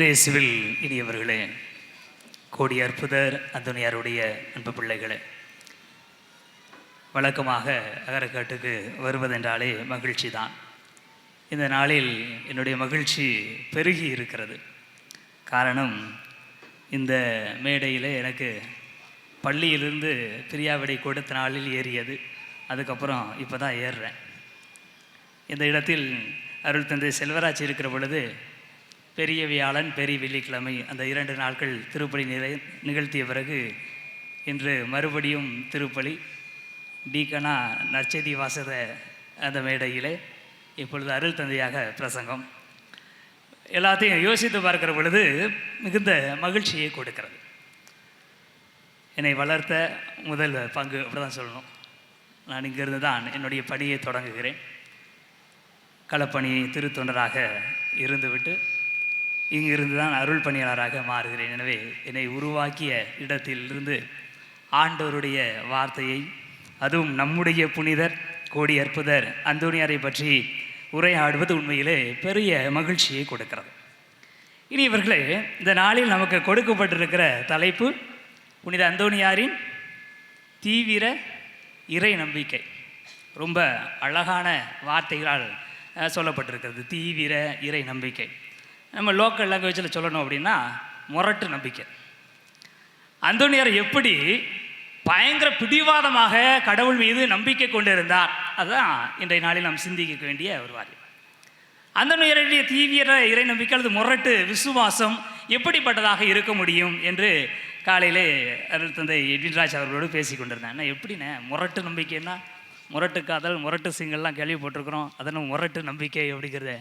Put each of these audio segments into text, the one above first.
இயேசுவில் இனியவர்களே கோடி அற்புதர் அந்தோனியாருடைய அன்பு பிள்ளைகளே. வழக்கமாக அகரக்காட்டுக்கு வருவதென்றாலே மகிழ்ச்சி தான் இந்த நாளில் என்னுடைய மகிழ்ச்சி பெருகி இருக்கிறது. காரணம் இந்த மேடையில் எனக்கு பள்ளியிலிருந்து பிரியாவிடை கொடுத்த நாளில் ஏறியது. அதுக்கப்புறம் இப்போ தான் ஏறுறேன். இந்த இடத்தில் அருள் தந்தை செல்வராஜ் இருக்கிற பொழுது பெரிய வியாழன் பெரிய வெள்ளிக்கிழமை அந்த இரண்டு நாட்கள் திருப்பலி நிறை நிகழ்த்திய பிறகு இன்று மறுபடியும் திருப்பலி டீக்கனா நற்செய்தி வாசத அந்த மேடையிலே இப்பொழுது அருள் தந்தையாக பிரசங்கம். எல்லாத்தையும் யோசித்து பார்க்கிற பொழுது மிகுந்த மகிழ்ச்சியை கொடுக்கிறது. என்னை வளர்த்த முதல் பங்கு அப்படி தான் சொல்லணும். நான் இங்கிருந்து தான் என்னுடைய பணியை தொடங்குகிறேன். களப்பணி திருத்தொண்டராக இருந்துவிட்டு இங்கிருந்து தான் அருள் பணியாளராக மாறுகிறேன். எனவே என்னை உருவாக்கிய இடத்திலிருந்து ஆண்டவருடைய வார்த்தையை அதுவும் நம்முடைய புனிதர் கோடி அற்புதர் அந்தோனியாரை பற்றி உரையாடுவது உண்மையிலே பெரிய மகிழ்ச்சியை கொடுக்கிறது. இனி இவர்களே இந்த நாளில் நமக்கு கொடுக்கப்பட்டிருக்கிற தலைப்பு புனித அந்தோனியாரின் தீவிர இறை நம்பிக்கை. ரொம்ப அழகான வார்த்தைகளால் சொல்லப்பட்டிருக்கிறது. தீவிர இறை நம்பிக்கை. நம்ம லோக்கல் லாங்குவேஜில் சொல்லணும் அப்படின்னா முரட்டு நம்பிக்கை. அந்தோனியார் எப்படி பயங்கர பிடிவாதமாக கடவுள் மீது நம்பிக்கை கொண்டிருந்தார்? அதுதான் இன்றைய நாளில் நாம் சிந்திக்க வேண்டிய ஒரு வாரியம் அந்தோனியருடைய தீவிர இறை நம்பிக்கை அல்லது முரட்டு விசுவாசம் எப்படிப்பட்டதாக இருக்க முடியும் என்று காலையிலே அருள் தந்தை எட்வின்ராஜ் அவர்களோடு பேசி கொண்டிருந்தேன் அண்ணா எப்படிண்ணே முரட்டு நம்பிக்கைன்னா முரட்டு காதல் முரட்டு சிங்கெல்லாம் கேள்விப்பட்டிருக்கிறோம். அதனால் முரட்டு நம்பிக்கை அப்படிங்கிறது?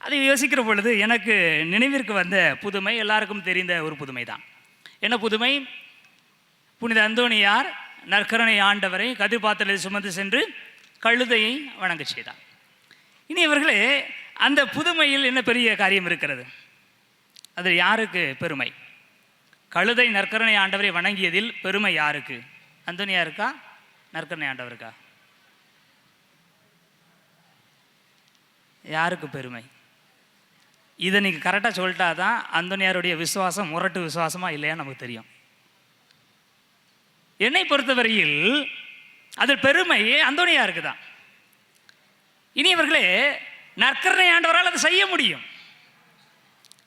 அதை யோசிக்கிற பொழுது எனக்கு நினைவிற்கு வந்த புதுமை எல்லாருக்கும் தெரிந்த ஒரு புதுமை தான் என்ன புதுமை? புனித அந்தோணியார் நற்கரணை ஆண்டவரை கதிர்பாத்திரத்தை சுமந்து சென்று கழுதையை வணங்க செய்தார். இனி இவர்களே அந்த புதுமையில் என்ன பெரிய காரியம் இருக்கிறது? அது யாருக்கு பெருமை? கழுதை நற்கரணை ஆண்டவரை வணங்கியதில் பெருமை யாருக்கு? அந்தோனியாருக்கா நற்கரணை ஆண்டவருக்கா? யாருக்கு பெருமை? இதை நீங்கள் கரெக்டாக சொல்லிட்டா தான் அந்தோனியாருடைய விசுவாசம் முரட்டு விசுவாசமா இல்லையா நமக்கு தெரியும். என்னை பொறுத்தவரையில் அதில் பெருமை அந்தோனியாருக்கு தான் இனி இவர்களே நற்கரணை ஆண்டவரால் அதை செய்ய முடியும்.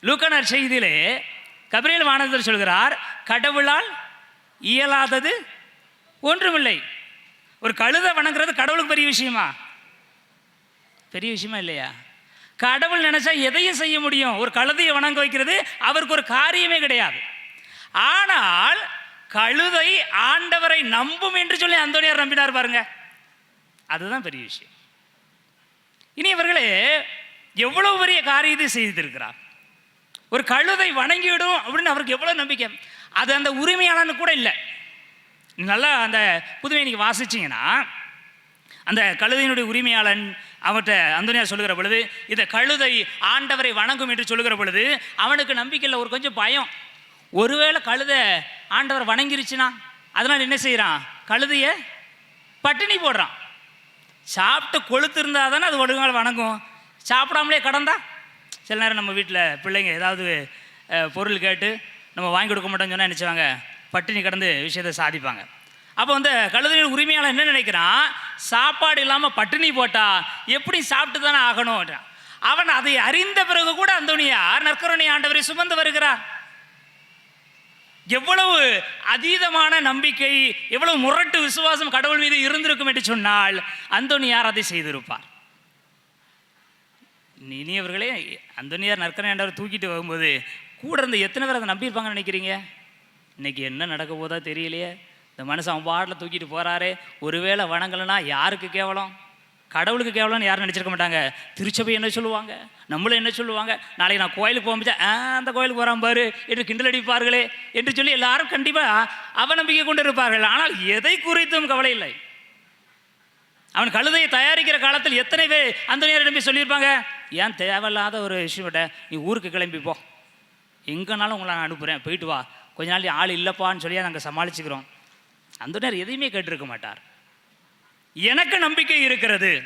லூக்கனார் செய்தியிலே கபிரியல் வானந்தர் சொல்கிறார் கடவுளால் இயலாதது ஒன்றுமில்லை. ஒரு கழுதை வணங்குறது கடவுளுக்கு பெரிய விஷயமா? பெரிய விஷயமா இல்லையா? கடவுள் நினைச்சா எதையும் செய்ய முடியும். ஒரு கழுதையை வணங்க வைக்கிறது அவருக்கு ஒரு காரியமே கிடையாது. ஆனால் கழுதை ஆண்டவரை நம்பும் என்று சொல்லி அந்தோனியார் நம்பினார் பாருங்க. அதுதான் பெரிய விஷயம். இனி இவர்களே எவ்வளவு பெரிய காரியத்தை செய்திருக்கிறார். ஒரு கழுதை வணங்கிவிடும் அப்படின்னு அவருக்கு எவ்வளோ நம்பிக்கை. அது அந்த உரிமையாளனு கூட இல்லை. நல்லா அந்த புதுமை இன்னைக்கு வாசிச்சிங்கன்னா அந்த கழுதையினுடைய உரிமையாளன் அவர்கிட்ட அந்தனியார் சொல்லுகிற பொழுது இந்த கழுதை ஆண்டவரை வணங்கும் என்று சொல்லுகிற பொழுது அவனுக்கு நம்பிக்கையில் ஒரு கொஞ்சம் பயம். ஒருவேளை கழுதை ஆண்டவர் வணங்கிருச்சுன்னா அதனால் என்ன செய்கிறான் கழுதையை பட்டினி போடுறான். சாப்பிட்டு கொளுத்து இருந்தால் தானே அது ஒழுங்கால் வணங்கும். சாப்பிடாமலே கடந்தா? சில நேரம் நம்ம வீட்டில் பிள்ளைங்க ஏதாவது பொருள் கேட்டு நம்ம வாங்கி கொடுக்க மாட்டோம்னு சொன்னால் நினச்சிவாங்க பட்டினி கடந்து விஷயத்தை சாதிப்பாங்க. அப்போ வந்து கழுதையின் உரிமையாளர் என்ன நினைக்கிறான்? சாப்பாடு இல்லாமல் பட்டினி போட்டா எப்படி சாப்பிட்டு தானே ஆகணும் அவன் அதை அறிந்த பிறகு கூட அந்தோனியார் நற்கருணை ஆண்டவரை சுமந்து வருகிறார். எவ்வளவு அதீதமான நம்பிக்கை எவ்வளவு முரட்டு விசுவாசம் கடவுள் மீது இருந்திருக்கும் என்று சொன்னால் அந்தோனியார் அதை செய்திருப்பார். இனியவர்களே அந்தோனியார் நற்கனை ஆண்டவர் தூக்கிட்டு வரும்போது கூட இருந்த எத்தனை பேர் அதை நம்பியிருப்பாங்கன்னு நினைக்கிறீங்க? இன்னைக்கு என்ன நடக்க போதா தெரியலையே. இந்த மனுஷன் அவன் பாட்டில் தூக்கிட்டு போகிறாரு ஒருவேளை வணங்கலைன்னா யாருக்கு கேவலம்? கடவுளுக்கு கேவலம்னு யாரும் நினச்சிருக்க மாட்டாங்க. திருச்சபை என்ன சொல்லுவாங்க? நம்மளும் என்ன சொல்லுவாங்க? நாளைக்கு நான் கோயிலுக்கு போகும்போது ஆ அந்த கோயிலுக்கு போகிறான் பாரு. என்று கிண்டல் அடிப்பார்களே. என்று சொல்லி எல்லாரும் கண்டிப்பாக அவநம்பிக்கை கொண்டு இருப்பார்கள். ஆனால் எதை குறித்தும் கவலை இல்லை. அவன் கழுதையை தயாரிக்கிற காலத்தில் எத்தனை பேர் அந்த நேரம் போய் சொல்லியிருப்பாங்க? ஏன் தேவையில்லாத ஒரு விஷயமிட்ட நீ ஊருக்கு கிளம்பி போ. எங்கேனாலும் உங்களை நான் அனுப்புகிறேன் போயிட்டு வா. கொஞ்ச நாள் ஆள் இல்லைப்பான்னு சொல்லி நாங்கள் சமாளிச்சுக்கிறோம். அந்த நேரம் எதையுமே கேட்டிருக்க மாட்டார். எனக்கு நம்பிக்கை இருக்கிறது.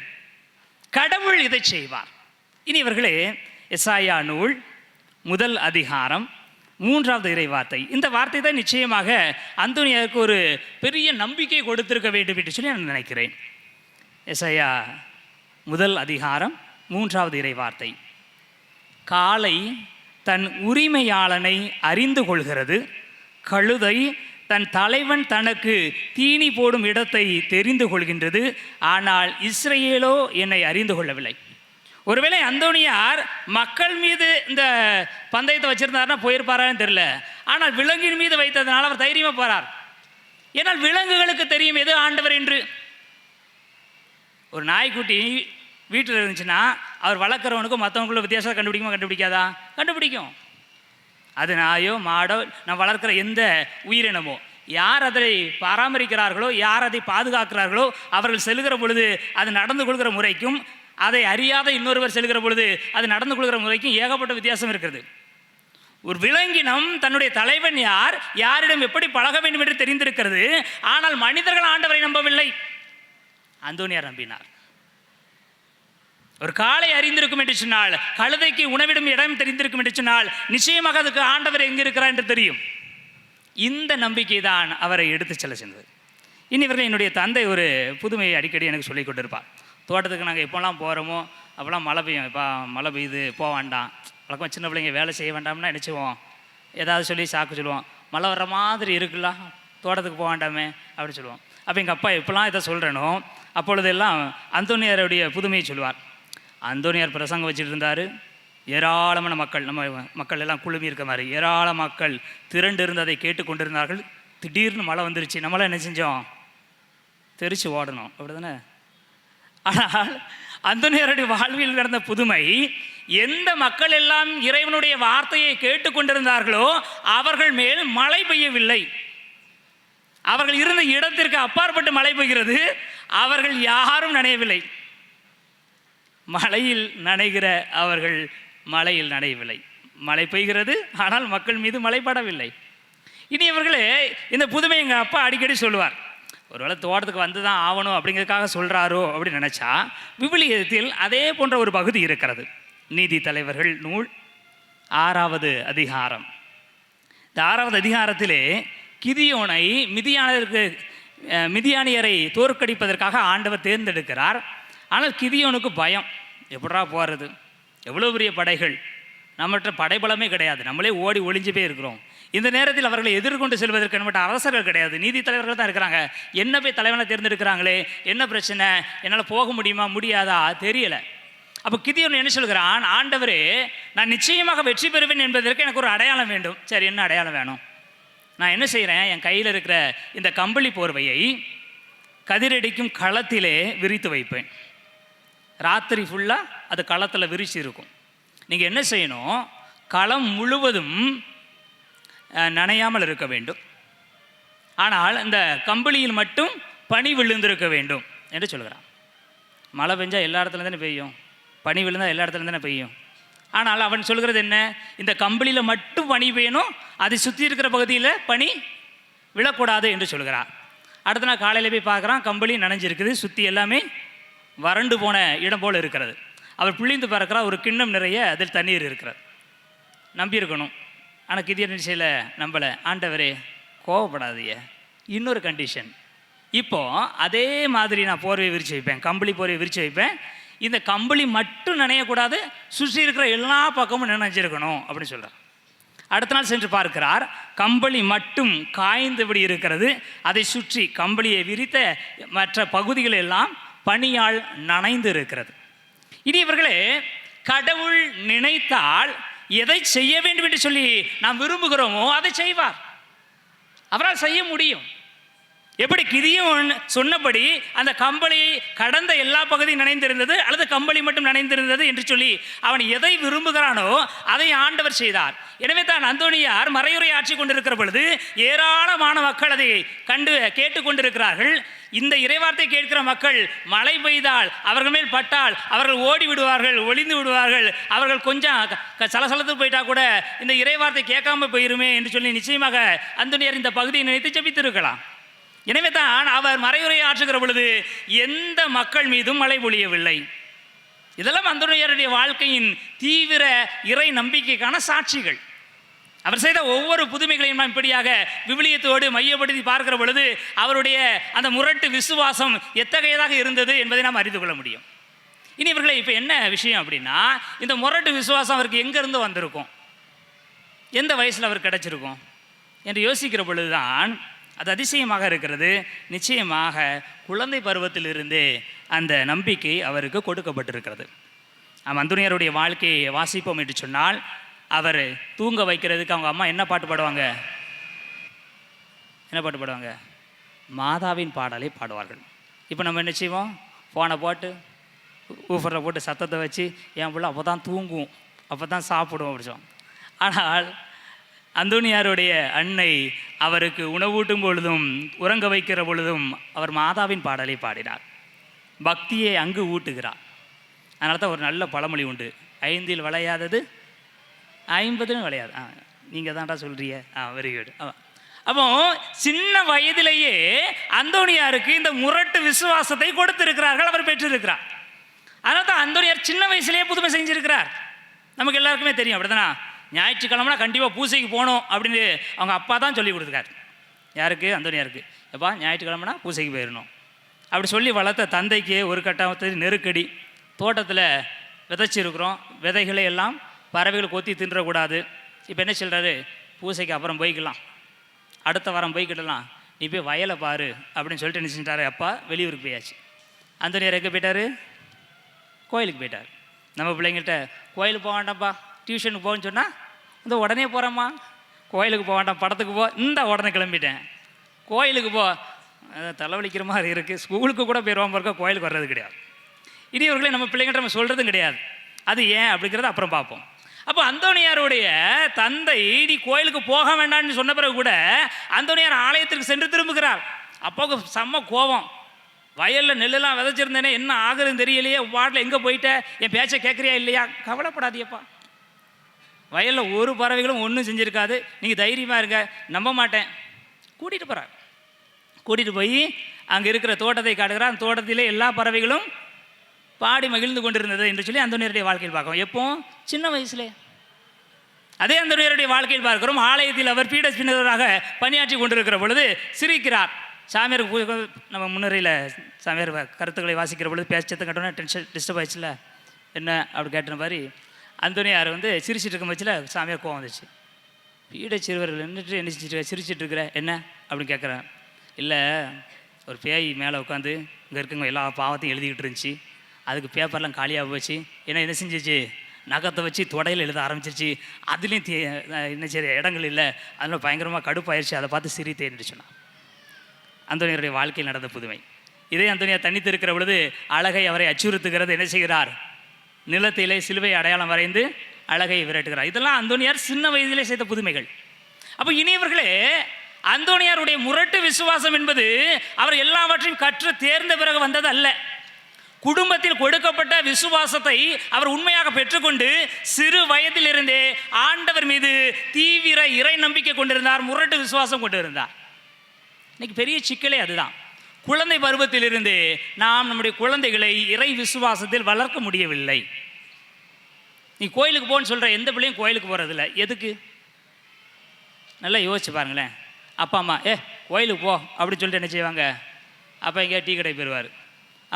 கடவுள் இதை செய்வார். இனி இவர்களே எஸ்ஆயா நூல் முதல் அதிகாரம் மூன்றாவது இறை வார்த்தை இந்த வார்த்தை தான் நிச்சயமாக அந்தோனியாவுக்கு ஒரு பெரிய நம்பிக்கை கொடுத்திருக்க வேண்டும் என்று சொல்லி நான் நினைக்கிறேன். எஸ்ஐயா முதல் அதிகாரம் மூன்றாவது இறை வார்த்தை காலை தன் உரிமையாளனை அறிந்து கொள்கிறது. கழுதை தன் தலைவன் தனக்கு தீனி போடும் இடத்தை தெரிந்து கொள்கின்றது. ஆனால் இஸ்ரேலோ என்னை அறிந்து கொள்ளவில்லை. ஒருவேளை அந்தோனியார் மக்கள் மீது இந்த பந்தயத்தை வச்சிருந்தாருன்னா போயிருப்பாரான்னு தெரியல. ஆனால் விலங்கின் மீது வைத்ததுனால அவர் தைரியமாக போறார். ஏன்னால் விலங்குகளுக்கு தெரியும் எது ஆண்டவர் என்று. ஒரு நாய்க்குட்டி வீட்டில் இருந்துச்சுன்னா அவர் வளர்க்குறவனுக்கும் மற்றவங்களுக்குள்ள வித்தியாசம் கண்டுபிடிக்குமா கண்டுபிடிக்காதா? கண்டுபிடிக்கும். அது நாயோ மாடோ நான் வளர்க்குற எந்த உயிரினமோ யார் அதை பராமரிக்கிறார்களோ யார் அதை பாதுகாக்கிறார்களோ அவர்கள் செல்கிற பொழுது அது நடந்து கொள்கிற முறைக்கும் அதை அறியாத இன்னொருவர் செல்கிற பொழுது அது நடந்து கொள்கிற முறைக்கும் ஏகப்பட்ட வித்தியாசம் இருக்கிறது. ஒரு விலங்கினம் தன்னுடைய தலைவன் யார் யாரிடம் எப்படி பழக வேண்டும் என்று தெரிந்திருக்கிறது ஆனால் மனிதர்கள் ஆண்டவரை நம்பவில்லை. அந்தோனியார் நம்பினார். ஒரு காலை அறிந்திருக்கும் என்று சொன்னால் கழுதைக்கு உணவிடும் இடம் தெரிந்திருக்கும் என்று சொன்னால் நிச்சயமாக அதுக்கு ஆண்டவர் எங்கே இருக்கிறார் என்று தெரியும். இந்த நம்பிக்கை தான் அவரை எடுத்து செல்ல சென்றது இனி இவர்கள் என்னுடைய தந்தை ஒரு புதுமையை அடிக்கடி எனக்கு சொல்லிக் கொண்டிருப்பார். தோட்டத்துக்கு நாங்கள் எப்போல்லாம் போகிறோமோ அப்போல்லாம் மழை பெய்யும். இப்போ மழை பெய்யுது போக வேண்டாம். வழக்கமாக சின்ன பிள்ளைங்க வேலை செய்ய வேண்டாம்னா நினச்சிவோம். ஏதாவது சொல்லி சாக்கு சொல்லுவோம். மழை வர்ற மாதிரி இருக்குல்ல தோட்டத்துக்கு போக வேண்டாமே அப்படின்னு சொல்லுவோம். அப்போ எங்கள் அப்பா எப்போல்லாம் இதை சொல்கிறேனோ அப்பொழுதெல்லாம் அந்தோனியாருடைய புதுமையை சொல்லுவார். அந்தோனியார் பிரசங்கம் வச்சுட்டு இருந்தார் ஏராளமான மக்கள் நம்ம மக்கள் எல்லாம் குழுமி இருக்க மாதிரி ஏராள மக்கள் திரண்டு இருந்ததை கேட்டுக்கொண்டிருந்தார்கள் திடீர்னு மழை வந்துருச்சு. நம்மளாம் என்ன செஞ்சோம்? தெரிச்சு ஓடணும். அப்படிதானே? ஆனால் அந்தோனியாருடைய வாழ்வில் நடந்த புதுமை எந்த மக்கள் எல்லாம் இறைவனுடைய வார்த்தையை கேட்டுக்கொண்டிருந்தார்களோ அவர்கள் மேல் மழை பெய்யவில்லை. அவர்கள் இருந்த இடத்திற்கு அப்பாற்பட்டு மழை பெய்கிறது. அவர்கள் யாரும் நனையவில்லை. மழையில் நனைகிற அவர்கள் மழையில் நனையவில்லை. மழை பெய்கிறது ஆனால் மக்கள் மீது மழை படவில்லை. இனி இவர்களே இந்த புதுமை எங்கள் அப்பா அடிக்கடி சொல்லுவார் ஒருவேளை தோட்டத்துக்கு வந்து தான் ஆகணும் அப்படிங்கிறதுக்காக சொல்கிறாரோ அப்படின்னு நினச்சா விவிலியத்தில் அதே போன்ற ஒரு பகுதி இருக்கிறது. நீதி தலைவர்கள் நூல் ஆறாவது அதிகாரம். இந்த ஆறாவது அதிகாரத்திலே கிதியோனை மிதியானதற்கு மிதியானியரை தோற்கடிப்பதற்காக ஆண்டவர் தேர்ந்தெடுக்கிறார். ஆனால் கிதியோனுக்கு பயம். எப்படா போகிறது எவ்வளோ பெரிய படைகள்? நம்மகிட்ட படைபலமே கிடையாது. நம்மளே ஓடி ஒளிஞ்சு போய் இருக்கிறோம். இந்த நேரத்தில் அவர்களை எதிர்கொண்டு செல்வதற்கு நம்மகிட்ட அரசர்கள் கிடையாது. நீதி தலைவர்கள் தான் இருக்கிறாங்க. என்ன போய் தலைவனை தேர்ந்தெடுக்கிறாங்களே? என்ன பிரச்சனை? என்னால் போக முடியுமா? முடியாதா? தெரியலை. அப்போ கிதியோன் என்ன சொல்கிறான்? ஆண்டவரே நான் நிச்சயமாக வெற்றி பெறுவேன் என்பதற்கு எனக்கு ஒரு அடையாளம் வேண்டும். சரி என்ன அடையாளம் வேணும்? நான் என்ன செய்கிறேன் என் கையில் இருக்கிற இந்த கம்பளி போர்வையை கதிரடிக்கும் களத்திலே விரித்து வைப்பேன். ராத்திரி ஃபுல்லாக அது களத்தில் விரிச்சு இருக்கும். நீங்கள் என்ன செய்யணும்? களம் முழுவதும் நனையாமல் இருக்க வேண்டும். ஆனால் இந்த கம்பளியில் மட்டும் பனி விழுந்திருக்க வேண்டும் என்று சொல்கிறான் மழை பெஞ்சால் எல்லா இடத்துல தானே பெய்யும். பனி விழுந்தால் எல்லா இடத்துல தானே பெய்யும். ஆனால் அவன் சொல்கிறது என்ன? இந்த கம்பளியில் மட்டும் பனி பெய்யணும் அதை சுற்றி இருக்கிற பகுதியில் பனி விழக்கூடாது என்று சொல்கிறான் அடுத்த நாள் காலையில் போய் பார்க்குறான் கம்பளி நனைஞ்சிருக்குது சுற்றி எல்லாமே வறண்டு போன இடம் போல் இருக்கிறது. அவர் பிழிந்து பறக்கிற ஒரு கிண்ணம் நிறைய அதில் தண்ணீர் இருக்கிறது. நம்பியிருக்கணும். ஆனால் கிதிய நிச்சயில் நம்பலை. ஆண்டவரே கோவப்படாதீங்க. இன்னொரு கண்டிஷன் இப்போது அதே மாதிரி நான் போர்வை விரித்து வைப்பேன். கம்பளி போர்வை விரித்து வைப்பேன். இந்த கம்பளி மட்டும் நினையக்கூடாது. சுற்றி இருக்கிற எல்லா பக்கமும் நினைஞ்சிருக்கணும் அப்படின்னு சொல்கிறார் அடுத்த நாள் சென்று பார்க்கிறார். கம்பளி மட்டும் காய்ந்தபடி இருக்கிறது அதை சுற்றி கம்பளியை விரித்த மற்ற பகுதிகள் எல்லாம் பணியால் நனைந்து இருக்கிறது இனி இவர்களே கடவுள் நினைத்தால் எதை செய்ய வேண்டும் என்று சொல்லி நாம் விரும்புகிறோமோ அதை செய்வார். அவரால் செய்ய முடியும். எப்படி கிதியோன் சொன்னபடி அந்த கம்பளி கடந்த எல்லா பகுதியும் நனைந்திருந்தது அல்லது கம்பளி மட்டும் நனைந்திருந்தது என்று சொல்லி அவன் எதை விரும்புகிறானோ அதை ஆண்டவர் செய்தார். எனவே தான் அந்தோனியார் மறையுறை ஆட்சி கொண்டிருக்கிற பொழுது ஏராளமான மக்கள் அதை கண்டு கேட்டுக்கொண்டிருக்கிறார்கள் இந்த இறைவார்த்தை கேட்கிற மக்கள் மழை பெய்தால் அவர்கள் மேல் பட்டால் அவர்கள் ஓடி விடுவார்கள் ஒளிந்து விடுவார்கள் அவர்கள் கொஞ்சம் சலசலத்து போயிட்டா கூட இந்த இறைவார்த்தை கேட்காம போயிருமே என்று சொல்லி நிச்சயமாக அந்தோனியார் இந்த பகுதியை நினைத்து ஜபித்திருக்கலாம். எனவே தான் அவர் மறையுறை ஆற்றுகிற பொழுது எந்த மக்கள் மீதும் மழை பொழியவில்லை. இதெல்லாம் அந்தோனியாருடைய வாழ்க்கையின் தீவிர இறை நம்பிக்கைக்கான சாட்சிகள். அவர் செய்த ஒவ்வொரு புதுமைகளையும் நாம் இப்படியாக விவிலியத்தோடு மையப்படுத்தி பார்க்கிற பொழுது அவருடைய அந்த முரட்டு விசுவாசம் எத்தகையதாக இருந்தது என்பதை நாம் அறிந்து கொள்ள முடியும். இனி இவர்களே இப்போ என்ன விஷயம் அப்படின்னா இந்த முரட்டு விசுவாசம் அவருக்கு எங்கேருந்து வந்திருக்கும்? எந்த வயசில் அவர் கிடைச்சிருக்கும்? என்று யோசிக்கிற பொழுதுதான் அது அதிசயமாக இருக்கிறது. நிச்சயமாக குழந்தை பருவத்திலிருந்தே அந்த நம்பிக்கை அவருக்கு கொடுக்கப்பட்டிருக்கிறது. நாம் வாழ்க்கையை வாசிப்போம் என்று சொன்னால் அவர் தூங்க வைக்கிறதுக்கு அவங்க அம்மா என்ன பாட்டு பாடுவாங்க? என்ன பாட்டு பாடுவாங்க? மாதாவின் பாடலை பாடுவார்கள். இப்போ நம்ம என்ன செய்வோம்? ஃபோனை போட்டு ஊஃபரில் போட்டு சத்தத்தை வச்சு என் பிள்ளை அப்போ தான் தூங்கும். அப்போ தான் சாப்பிடும் அப்படிச்சோம் ஆனால் அந்தோனியாருடைய அன்னை அவருக்கு உணவூட்டும் பொழுதும் உறங்க வைக்கிற பொழுதும் அவர் மாதாவின் பாடலை பாடினார். பக்தியை அங்கு ஊட்டுகிறார். அதனால தான் ஒரு நல்ல பழமொழி உண்டு. ஐந்தில் விளையாதது ஐம்பதுன்னு விளையாது. ஆ நீங்கள் தான்டா சொல்கிறிய ஆ வெரி குட் அப்போ சின்ன வயதிலேயே அந்தோனியாருக்கு இந்த முரட்டு விசுவாசத்தை கொடுத்திருக்கிறார்கள் அவர் பெற்றிருக்கிறார். அதனால தான் அந்தோனியார் சின்ன வயசுலேயே புதுமை செஞ்சிருக்கிறார். நமக்கு எல்லாருக்குமே தெரியும் அப்படிதானா ஞாயிற்றுக்கிழமைனா கண்டிப்பாக பூசைக்கு போகணும் அப்படின்னு அவங்க அப்பா தான் சொல்லி கொடுத்துருக்காரு. யாருக்கு? அந்தோனியாருக்கு எப்பா ஞாயிற்றுக்கிழமைனா பூசைக்கு போயிடணும் அப்படி சொல்லி வளர்த்த தந்தைக்கு ஒரு கட்டத்தில் நெருக்கடி தோட்டத்தில் விதைச்சிருக்கிறோம் விதைகளை எல்லாம் பறவைகள் கொத்தி தின்றக்கூடாது. இப்போ என்ன சொல்கிறாரு பூசைக்கு அப்புறம் போய்க்கலாம். அடுத்த வாரம் போய்கிட்டலாம் நீ போய் வயலை பாரு அப்படின்னு சொல்லிட்டு என்ன செஞ்சிட்டாரு? அப்பா வெளியூருக்கு போயாச்சு. அந்த நேரம் எங்கே போயிட்டார்? கோயிலுக்கு போயிட்டார். நம்ம பிள்ளைங்கள்ட்ட கோயிலுக்கு போக வேண்டாம்ப்பா டியூஷனுக்கு போகன்னு சொன்னால் இந்த உடனே போகிறேம்மா கோயிலுக்கு போக வேண்டாம் படத்துக்கு போ. இந்த உடனே கிளம்பிட்டேன். கோயிலுக்கு போ. தலைவலிக்கிற மாதிரி இருக்குது ஸ்கூலுக்கு கூட போயிடுவான் இருக்க கோயிலுக்கு வர்றது கிடையாது. இனி இவர்களே நம்ம பிள்ளைங்கள்ட்ட நம்ம சொல்கிறதும் கிடையாது. அது ஏன் அப்படிங்கிறத அப்புறம் பார்ப்போம். அப்போ அந்தோனியாருடைய தந்தை நீ கோயிலுக்கு போக வேண்டாம்னு சொன்ன பிறகு கூட அந்தோனியார் ஆலயத்திற்கு சென்று திரும்புகிறார். அப்போ செம்ம கோபம். வயலில் நெல்லெல்லாம் விதைச்சிருந்தேனே என்ன ஆகுதுன்னு தெரியலையே வாட்டில் எங்கே போயிட்ட? என் பேச்சை கேட்குறியா இல்லையா? கவலைப்படாதியப்பா. வயலில் ஒரு பறவைகளும் ஒன்றும் செஞ்சுருக்காது. நீங்கள் தைரியமாக இருங்க. நம்ப மாட்டேன். கூட்டிகிட்டு போகிறார் கூட்டிகிட்டு போய் அங்கே இருக்கிற தோட்டத்தை காட்டுகிறார். அந்த தோட்டத்திலே எல்லா பறவைகளும் பாடி மகிழ்ந்து கொண்டிருந்தது என்று சொல்லி அந்தோனியருடைய வாழ்க்கையில் பார்க்கிறோம். எப்போ? சின்ன வயசுலே. அதே அந்தோனியருடைய வாழ்க்கையில் பார்க்கிறோம். ஆலயத்தில் அவர் பீட பின்னராக பணியாற்றி கொண்டிருக்கிற பொழுது சிரிக்கிறார். சாமியார் நம்ம முன்னுரையில் சாமியார் கருத்துக்களை வாசிக்கிற பொழுது பேச்சத்தை கட்டோன்னே டென்ஷன் டிஸ்டர்ப் ஆயிடுச்சுல. என்ன? அப்படி கேட்ட மாதிரி அந்தோனியார் வந்து சிரிச்சிட்டு இருக்கும் பட்சத்தில் சாமியார் கோவம் வந்துச்சு. பீட சிறுவர்கள் நின்றுட்டு என்ன சிரிச்சிட்டு இருக்கிற. என்ன? அப்படின்னு கேட்குறேன் இல்லை ஒரு பேய் மேலே உட்காந்து இங்கே இருக்கவங்க எல்லா பாவத்தையும் எழுதிக்கிட்டு இருந்துச்சு. அதுக்கு பேப்பர்லாம் காலியாக போச்சு. ஏன்னா என்ன செஞ்சிச்சு? நகத்தை வச்சு தொடையில் எழுத ஆரம்பிச்சிருச்சு. அதுலேயும் தே என்ன சரி இடங்கள் இல்லை. அதனால் பயங்கரமாக கடுப்பாயிருச்சு. அதை பார்த்து சிரித்தேன்னு சொன்னான் அந்தோனியருடைய வாழ்க்கையில் நடந்த புதுமை. இதே அந்தோனியார் தனித்து இருக்கிற பொழுது அழகை அவரை அச்சுறுத்துகிறது என்ன செய்கிறார்? நிலத்திலே சிலுவை அடையாளம் வரைந்து அழகை விரட்டுகிறார். இதெல்லாம் அந்தோனியார் சின்ன வயதிலே செய்த புதுமைகள். அப்போ இனியவர்களே அந்தோனியாருடைய முரட்டு விசுவாசம் என்பது அவர் எல்லாவற்றையும் கற்று தேர்ந்த பிறகு வந்தது அல்ல குடும்பத்தில் கொடுக்கப்பட்ட விசுவாசத்தை அவர் உண்மையாக பெற்றுக்கொண்டு சிறு வயதிலிருந்தே ஆண்டவர் மீது தீவிர இறை நம்பிக்கை கொண்டிருந்தார் முரட்டு விசுவாசம் கொண்டிருந்தார். இன்னைக்கு பெரிய சிக்கலே அதுதான். குழந்தை பருவத்திலிருந்து நாம் நம்முடைய குழந்தைகளை இறை விசுவாசத்தில் வளர்க்க முடியவில்லை. நீ கோயிலுக்கு போன்னு சொல்கிற எந்த பிள்ளையும் கோயிலுக்கு போகிறதில்ல எதுக்கு? நல்லா யோசிச்சு பாருங்களேன். அப்பா அம்மா ஏ கோயிலுக்கு போ அப்படின்னு சொல்லிட்டு என்ன செய்வாங்க? அப்போ எங்கேயா டீ கடை போயிடுவார்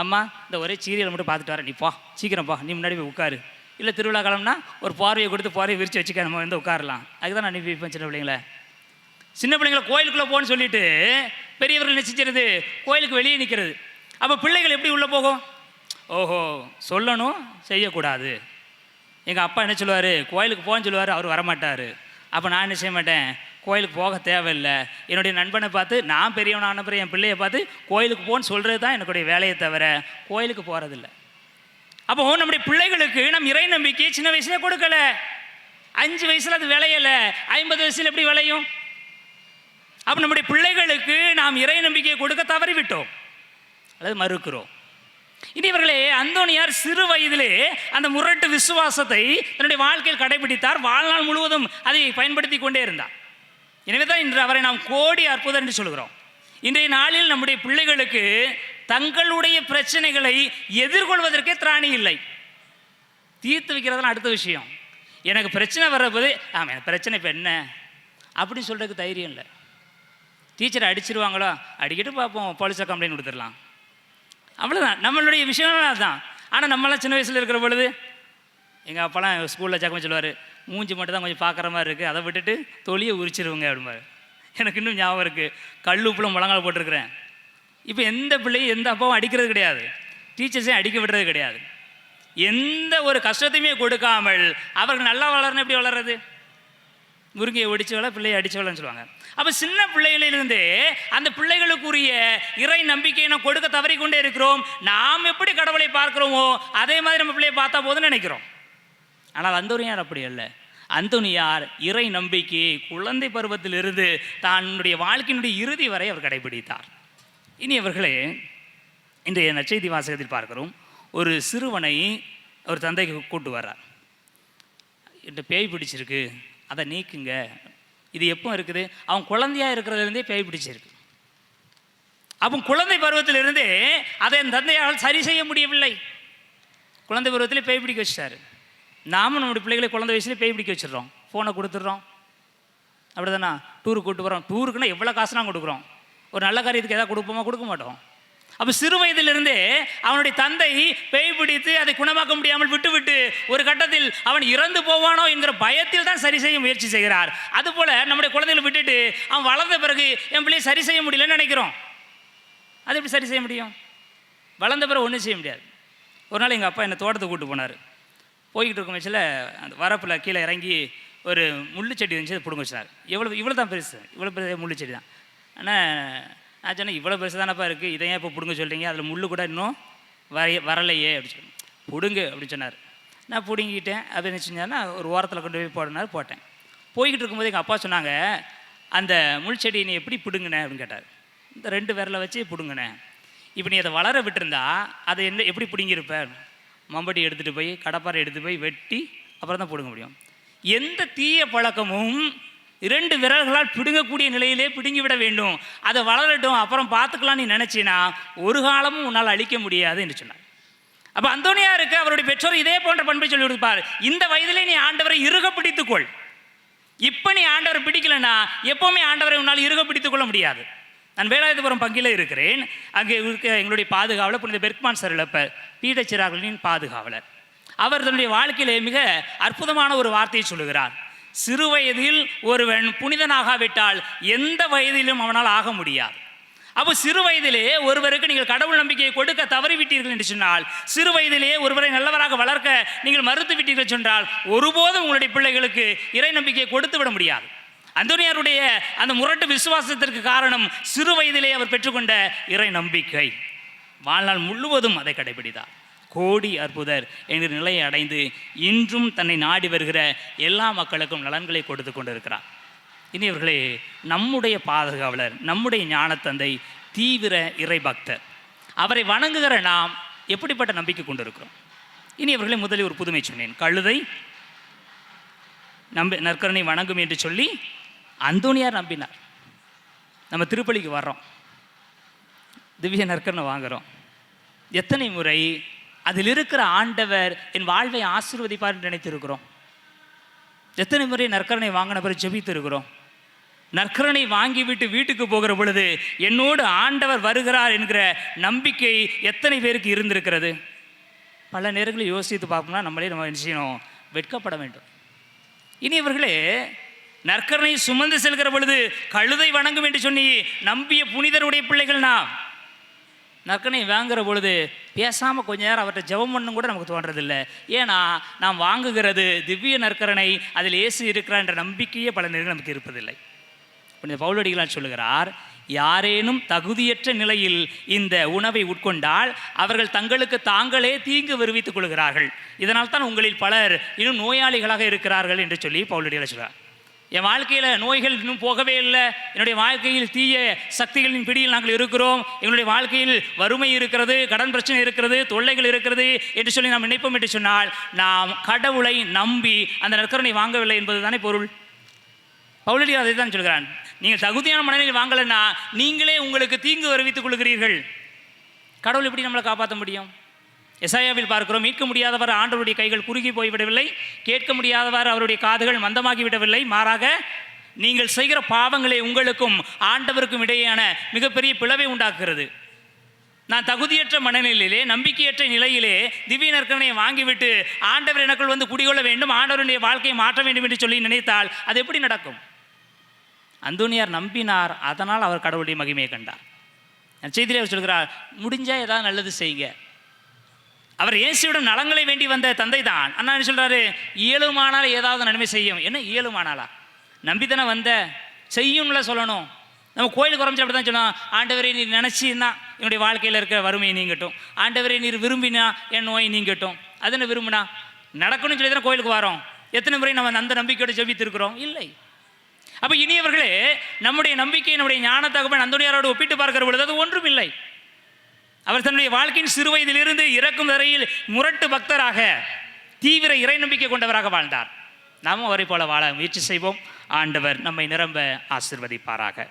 அம்மா இந்த ஒரே சீரியல் மட்டும் பார்த்துட்டு வரேன். நீ போ சீக்கிரம் போ நீ முன்னாடி போய் உட்காரு. இல்லை திருவிழா காலம்னா ஒரு பார்வையை கொடுத்து பார்வையை விரித்து வச்சுக்க நம்ம வந்து உட்காரலாம். அதுக்கு தான் நான் அனுப்பி சின்ன பிள்ளைங்கள. சின்ன பிள்ளைங்களை கோயிலுக்குள்ளே போகணும்னு சொல்லிட்டு பெரியவர்கள் நிச்சயிச்சிருது கோயிலுக்கு வெளியே நிற்கிறது அப்போ பிள்ளைகள் எப்படி உள்ளே போகும்? ஓஹோ சொல்லணும் செய்யக்கூடாது. எங்கள் அப்பா என்ன சொல்லுவார்? கோயிலுக்கு போகணும்னு சொல்லுவார் அவர் வரமாட்டார். அப்போ நான் என்ன செய்ய மாட்டேன்? கோயிலுக்கு போக தேவையில்லை. என்னுடைய நண்பனை பார்த்து நான் பெரியவனான பிறகு என் பிள்ளையை பார்த்து கோயிலுக்கு போன்னு சொல்கிறது தான் என்னுடைய வேலையை தவிர கோயிலுக்கு போகிறதில்ல அப்போ நம்முடைய பிள்ளைகளுக்கு நம் இறை நம்பிக்கையை சின்ன வயசுல கொடுக்கல. அஞ்சு வயசுல அது விளையலை. ஐம்பது வயசுல எப்படி விளையும்? அப்போ நம்முடைய பிள்ளைகளுக்கு நாம் இறை நம்பிக்கையை கொடுக்க தவறிவிட்டோம். அல்லது மறுக்கிறோம். இனி இவர்களே அந்தோனியார் சிறு வயதிலே அந்த முரட்டு விசுவாசத்தை தன்னுடைய வாழ்க்கையில் கடைபிடித்தார். வாழ்நாள் முழுவதும் அதை பயன்படுத்தி கொண்டே இருந்தார். எனவே தான் இன்று அவரை நாம் கோடி அற்புதம் என்று சொல்கிறோம். இன்றைய நாளில் நம்முடைய பிள்ளைகளுக்கு தங்களுடைய பிரச்சனைகளை எதிர்கொள்வதற்கே திராணி இல்லை. தீர்த்து வைக்கிறதெல்லாம் அடுத்த விஷயம். எனக்கு பிரச்சனை வர்றபோது ஆமாம் எனக்கு பிரச்சனை இப்போ என்ன? அப்படின்னு சொல்கிறதுக்கு தைரியம் இல்லை. டீச்சரை அடிச்சிருவாங்களோ? அடிக்கிட்டு பார்ப்போம். போலீஸாக கம்ப்ளைண்ட் கொடுத்துடலாம். அவ்வளோதான் நம்மளுடைய விஷயம் அதுதான் ஆனால் நம்மளாம் சின்ன வயசில் இருக்கிற பொழுது எங்கள் அப்பாலாம் ஸ்கூலில் சக்கமாக சொல்லுவார் மூஞ்சி மட்டும் தான் கொஞ்சம் பார்க்குற மாதிரி இருக்குது அதை விட்டுட்டு தொலியை உரிச்சிருவங்க அப்படிம்பாரு. எனக்கு இன்னும் ஞாபகம் இருக்குது கல் உப்புல முழங்கால் போட்டிருக்கிறேன். இப்போ எந்த பிள்ளையும் எந்த அப்பாவும் அடிக்கிறது கிடையாது. டீச்சர்ஸையும் அடிக்க விடுறது கிடையாது. எந்த ஒரு கஷ்டத்தையுமே கொடுக்காமல் அவர்கள் நல்லா வளரணும் எப்படி வளர்றது? முருங்கையை ஒடிச்சு வள பிள்ளையை அடிச்சு வளன்னு சொல்லுவாங்க. அப்போ சின்ன பிள்ளைகளிலிருந்தே அந்த பிள்ளைகளுக்குரிய இறை நம்பிக்கையை நாம் கொடுக்க தவறிக்கொண்டே இருக்கிறோம். நாம் எப்படி கடவுளை பார்க்குறோமோ அதே மாதிரி நம்ம பிள்ளையை பார்த்தா போதும்னு நினைக்கிறோம். ஆனால் அந்தோனியார் அப்படி இல்லை அந்தோனியார் இறை நம்பிக்கையை குழந்தை பருவத்திலிருந்து தன்னுடைய வாழ்க்கையினுடைய இறுதி வரை அவர் கடைபிடித்தார். இனி அவர்களே இன்றைய நச்செய்தி வாசகத்தில் பார்க்கிறோம். ஒரு சிறுவனை ஒரு தந்தைக்கு கூட்டு வர்றார். என்கிட்ட பேய் பிடிச்சிருக்கு அதை நீக்குங்க. இது எப்போ இருக்குது? அவன் குழந்தையாக இருக்கிறதுலேருந்தே பேய் பிடிச்சிருக்கு. அவன் குழந்தை பருவத்திலிருந்தே அதை என் தந்தையால் சரி செய்ய முடியவில்லை. குழந்தை பருவத்தில் பேய் பிடிக்க வச்சிட்டாரு. நாம் நம்முடைய பிள்ளைகளை குழந்தை வயசுலேயே பேய் பிடிக்க வச்சிடுறோம். ஃபோனை கொடுத்துட்றோம். அப்படி தானே டூருக்கு கூட்டு போகிறோம் டூருக்குன்னா எவ்வளோ காசு நாங்கள் கொடுக்குறோம். ஒரு நல்ல காரியத்துக்கு எதாவது கொடுப்போமா? கொடுக்க மாட்டோம். அப்போ சிறு வயதிலிருந்தே அவனுடைய தந்தை பேய் பிடித்து அதை குணமாக்க முடியாமல் விட்டுவிட்டு ஒரு கட்டத்தில் அவன் இறந்து போவானோ என்கிற பயத்தில் தான் சரி செய்ய முயற்சி செய்கிறார். அதுபோல் நம்முடைய குழந்தைகளை விட்டுட்டு அவன் வளர்ந்த பிறகு என் பிள்ளையை சரி செய்ய முடியலன்னு நினைக்கிறோம். அது எப்படி சரி செய்ய முடியும்? வளர்ந்த பிறகு ஒன்றும் செய்ய முடியாது. ஒரு நாள் எங்கள் அப்பா என்னை தோட்டத்தை கூட்டு போனார். போய்கிட்டு இருக்கும் வயசில் அந்த வரப்பில் கீழே இறங்கி ஒரு முள்ளு செடி இருந்துச்சு அதை பிடுங்க வச்சார் எவ்வளோ இவ்வளோ தான் பெருசு. இவ்வளோ பெரிய முள்ளு செடி தான். ஆனால் நான் சொன்னேன் இவ்வளோ பெருசு தானப்பா இருக்குது இதை ஏன் இப்போ பிடுங்க சொல்கிறீங்க அதில் முள்ளு கூட இன்னும் வரைய வரலையே அப்படின்னு சொல்லி பிடுங்கு அப்படின்னு சொன்னார். நான் பிடுங்கிட்டேன். அது என்ன செஞ்சாருன்னா ஒரு ஓரத்தில் கொண்டு போய் போடனார் போட்டேன். போய்கிட்டு இருக்கும்போது எங்கள் அப்பா சொன்னாங்க அந்த முள் செடியை நீ எப்படி பிடுங்கின? அப்படின்னு கேட்டார். இந்த ரெண்டு விரலை வச்சு பிடுங்கினேன். இப்போ நீ அதை வளர விட்டுருந்தா அதை என்ன எப்படி பிடுங்கியிருப்பேன் மம்பட்டி எடுத்துகிட்டு போய் கடப்பாரை எடுத்து போய் வெட்டி அப்புறம் தான் பிடுங்க முடியும். எந்த தீய பழக்கமும் இரண்டு விரல்களால் பிடுங்கக்கூடிய நிலையிலே பிடுங்கி விட வேண்டும். அதை வளரட்டும் அப்புறம் பார்த்துக்கலாம்னு நினச்சினா ஒரு காலமும் உன்னால் அழிக்க முடியாது என்று சொன்னார். அப்போ அந்தோனியாருக்கு அவருடைய பெற்றோர் இதே போன்ற பண்பை சொல்லி கொடுப்பார். இந்த வயதிலே நீ ஆண்டவரை இறுக பிடித்துக்கொள். இப்போ நீ ஆண்டவரை பிடிக்கலன்னா எப்போவுமே ஆண்டவரை உன்னால் இறுக பிடித்துக்கொள்ள முடியாது. நான் வேலாயுதபுரம் பங்கில இருக்கிறேன். அங்கே இருக்க எங்களுடைய பாதுகாவலர் புனித பெர்க்மான் சார் பீடச்சிறார்களின் பாதுகாவலர். அவர் தன்னுடைய வாழ்க்கையிலே மிக அற்புதமான ஒரு வார்த்தையை சொல்லுகிறார். சிறு வயதில் ஒருவன் புனிதனாகாவிட்டால் எந்த வயதிலும் அவனால் ஆக முடியாது. அப்போ சிறு வயதிலே ஒருவருக்கு நீங்கள் கடவுள் நம்பிக்கையை கொடுக்க தவறிவிட்டீர்கள் என்று சொன்னால் சிறு வயதிலே ஒருவரை நல்லவராக வளர்க்க நீங்கள் மறுத்து விட்டீர்கள் சொன்னால் ஒருபோதும் உங்களுடைய பிள்ளைகளுக்கு இறை நம்பிக்கையை கொடுத்து விட முடியாது. அந்தோனியாருடைய அந்த முரட்டு விசுவாசத்திற்கு காரணம் சிறு வயதிலே அவர் பெற்றுக்கொண்ட இறை நம்பிக்கை. வாழ்நாள் முழுவதும் அதை கடைபிடித்தார். கோடி அற்புதர் என்கிற நிலையை அடைந்து இன்றும் தன்னை நாடி வருகிற எல்லா மக்களுக்கும் நலன்களை கொடுத்து கொண்டிருக்கிறார். இனி இவர்களே நம்முடைய பாதுகாவலர் நம்முடைய ஞானத்தந்தை தீவிர இறை பக்தர். அவரை வணங்குகிற நாம் எப்படிப்பட்ட நம்பிக்கை கொண்டிருக்கிறோம்? இனி இவர்களை முதலில் ஒரு புதுமை சொன்னேன். கழுதை நம்பி நற்கரனை வணங்கும் என்று சொல்லி அந்தோனியார் நம்பினார். நம்ம திருப்பலிக்கு வர்றோம். திவ்ய நற்கரனை வாங்குகிறோம் எத்தனை முறை அதில் இருக்கிற ஆண்டவர் என் வாழ்வை ஆசீர்வதிப்பார் என்று நினைத்திருக்கிறோம். எத்தனை முறை நற்கரனை வாங்கின பிறகு ஜெபித்து இருக்கிறோம் நற்கரனை வாங்கிவிட்டு வீட்டுக்கு போகிற பொழுது என்னோடு ஆண்டவர் வருகிறார் என்கிற நம்பிக்கை எத்தனை பேருக்கு இருந்திருக்கிறது? பல நேரங்களில் யோசித்து பார்ப்போம்னா நம்மளே நம்ம என்ன செய்யணும்? வெட்கப்பட வேண்டும். இனி இவர்களே நற்கரனை சுமந்து செல்கிற பொழுது கழுதை வணங்கும் என்று சொல்லி நம்பிய புனிதருடைய பிள்ளைகள் நாம். நற்கனை வாங்குகிற பொழுது பேசாமல் கொஞ்ச நேரம் அவர்கிட்ட ஜெபம் பண்ணும் கூட நமக்கு தோன்றதில்லை. ஏன்னா நாம் வாங்குகிறது திவ்ய நற்கரனை அதில் இயேசு இருக்கிறார் என்ற நம்பிக்கையே பல நேரங்கள் நமக்கு இருப்பதில்லை. புனித பவுலடிகளால் சொல்லுகிறார் யாரேனும் தகுதியற்ற நிலையில் இந்த உணவை உட்கொண்டால் அவர்கள் தங்களுக்கு தாங்களே தீங்கு வருவித்துக் கொள்கிறார்கள். இதனால் தான் உங்களில் பலர் இன்னும் நோயாளிகளாக இருக்கிறார்கள் என்று சொல்லி பவுலடிகளார் சொல்கிறார் என் வாழ்க்கையில் நோய்கள் இன்னும் போகவே இல்லை. என்னுடைய வாழ்க்கையில் தீய சக்திகளின் பிடியில் நாங்கள் இருக்கிறோம். எங்களுடைய வாழ்க்கையில் வறுமை இருக்கிறது கடன் பிரச்சனை இருக்கிறது தொல்லைகள் இருக்கிறது என்று சொல்லி நாம் நினைப்போம் என்று சொன்னால் நாம் கடவுளை நம்பி அந்த நற்கரனை வாங்கவில்லை என்பது தானே பொருள். பவுலடி அதை தான் சொல்கிறான். நீங்கள் தகுதியான மனநிலை வாங்கலைன்னா நீங்களே உங்களுக்கு தீங்கு வருவித்துக் கொள்கிறீர்கள். கடவுள் எப்படி நம்மளை காப்பாற்ற முடியும்? எசாயாவில் பார்க்கிறோம் மீட்க முடியாதவர் ஆண்டவருடைய கைகள் குறுகி போய்விடவில்லை கேட்க முடியாதவர் அவருடைய காதுகள் மந்தமாகி விடவில்லை. மாறாக நீங்கள் செய்கிற பாவங்களே உங்களுக்கும் ஆண்டவருக்கும் இடையேயான மிகப்பெரிய பிளவை உண்டாக்குகிறது. நான் தகுதியற்ற மனநிலையிலே நம்பிக்கையற்ற நிலையிலே திவ்ய நற்கரணையை வாங்கிவிட்டு ஆண்டவர் எனக்குள் வந்து குடிகொள்ள வேண்டும் ஆண்டவருடைய வாழ்க்கையை மாற்ற வேண்டும் என்று சொல்லி நினைத்தால் அது எப்படி நடக்கும்? அந்தோனியார் நம்பினார் அதனால் அவர் கடவுளுடைய மகிமையை கண்டார். செய்தியில் அவர் சொல்கிறார் முடிஞ்சால் ஏதாவது நல்லது செய்யுங்க. அவர் இயேசுவிடம் நலங்களை வேண்டி வந்த தந்தை தான் அண்ணா என்ன சொல்றாரு? இயலுமானால் ஏதாவது நன்மை செய்யும். என்ன? இயலுமானாலா? நம்பிதானே வந்த. செய்யும்ல சொல்லணும். நம்ம கோயிலுக்கு குறைஞ்சி அப்படி தான் சொல்லணும் ஆண்டவரை நீர் நினச்சின்னா என்னுடைய வாழ்க்கையில் இருக்க வறுமையை நீங்கட்டும். ஆண்டவரை நீர் விரும்பினா என் நோய் நீங்கட்டும். அது என்ன விரும்பினா? நடக்கணும்னு சொல்லி தானே கோயிலுக்கு வரோம். எத்தனை முறை நம்ம அந்த நம்பிக்கையோடு ஜெபித்திருக்கிறோம்? இல்லை. அப்போ இனியவர்களே நம்முடைய நம்பிக்கை நம்முடைய ஞான தகவல் அந்தோனியாரோடு ஒப்பிட்டு பார்க்கிற பொழுது அது ஒன்றும் இல்லை அவர் தன்னுடைய வாழ்க்கையின் சிறு வயதிலிருந்து இறக்கும் வரையில் முரட்டு பக்தராக தீவிர இறை நம்பிக்கை கொண்டவராக வாழ்ந்தார். நாமும் அவரை போல வாழ முயற்சி செய்வோம். ஆண்டவர் நம்மை நிரம்ப ஆசிர்வதிப்பாராக.